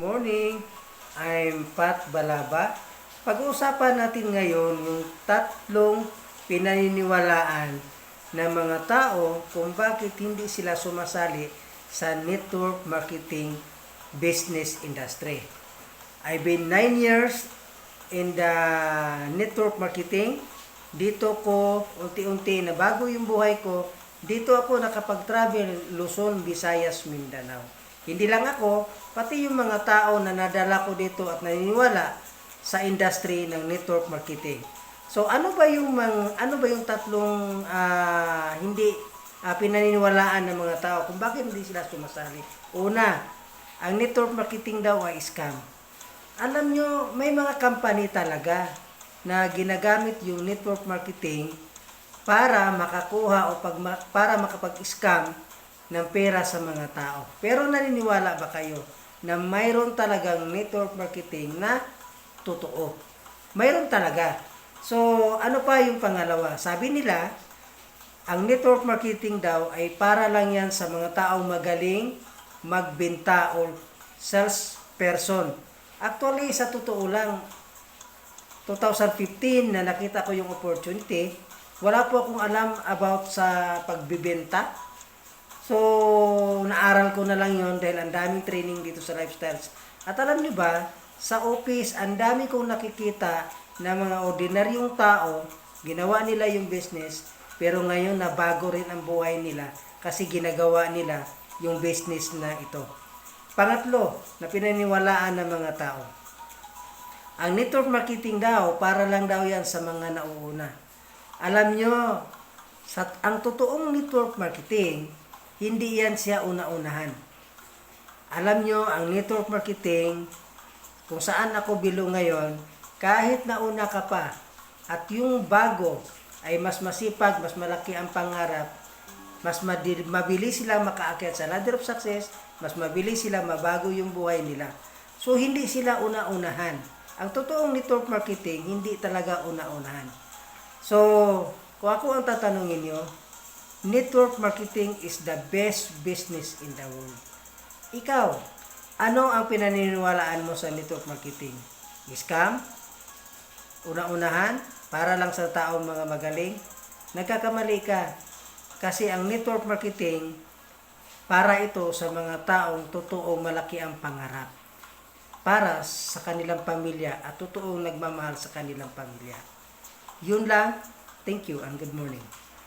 morning. I'm Pat Balaba. Pag-uusapan natin ngayon yung tatlong pinaniniwalaan ng mga tao kung bakit hindi sila sumasali sa network marketing business industry. I've been 9 years in the network marketing. Dito ko unti-unti na bago yung buhay ko, dito ako nakapag-travel Luzon, Visayas, Mindanao. Hindi lang ako, pati yung mga tao na nadala ko dito at naniniwala sa industry ng network marketing. So ano ba yung mang, ano ba yung tatlong ah, hindi ah, pinaniniwalaan ng mga tao kung bakit hindi sila sumasali? Una, ang network marketing daw ay scam. Alam nyo, may mga company talaga na ginagamit yung network marketing para makakuha o pag, para makapag-scam ng pera sa mga tao. Pero naniniwala ba kayo na mayroon talagang network marketing na totoo? Mayroon talaga. So, ano pa yung pangalawa? Sabi nila, ang network marketing daw ay para lang yan sa mga taong magaling magbenta o salesperson. Actually, sa totoo lang, 2015 na nakita ko yung opportunity, wala po akong alam about sa pagbibenta. So, naaral ko na lang yon dahil ang daming training dito sa lifestyles. At alam nyo ba, sa office, ang dami kong nakikita na mga ordinaryong tao, ginawa nila yung business, pero ngayon nabago rin ang buhay nila kasi ginagawa nila yung business na ito. Pangatlo, na pinaniwalaan ng mga tao. Ang network marketing daw, para lang daw yan sa mga nauuna. Alam nyo, sa, ang totoong network marketing, hindi yan siya una-unahan. Alam nyo, ang network marketing, kung saan ako bilo ngayon, kahit nauna ka pa, at yung bago ay mas masipag, mas malaki ang pangarap, mas mabilis sila makaakyat sa ladder of success, mas mabilis sila mabago yung buhay nila. So, hindi sila una-unahan. Ang totoong network marketing, hindi talaga una-unahan. So, kung ako ang tatanungin nyo, network marketing is the best business in the world. Ikaw, ano ang pinaniniwalaan mo sa network marketing? Scam? Una-unahan? Para lang sa taong mga magaling? Nagkakamali ka. Kasi ang network marketing, para ito sa mga taong totoong malaki ang pangarap. Para sa kanilang pamilya at totoong nagmamahal sa kanilang pamilya. Yun lang. Thank you and good morning.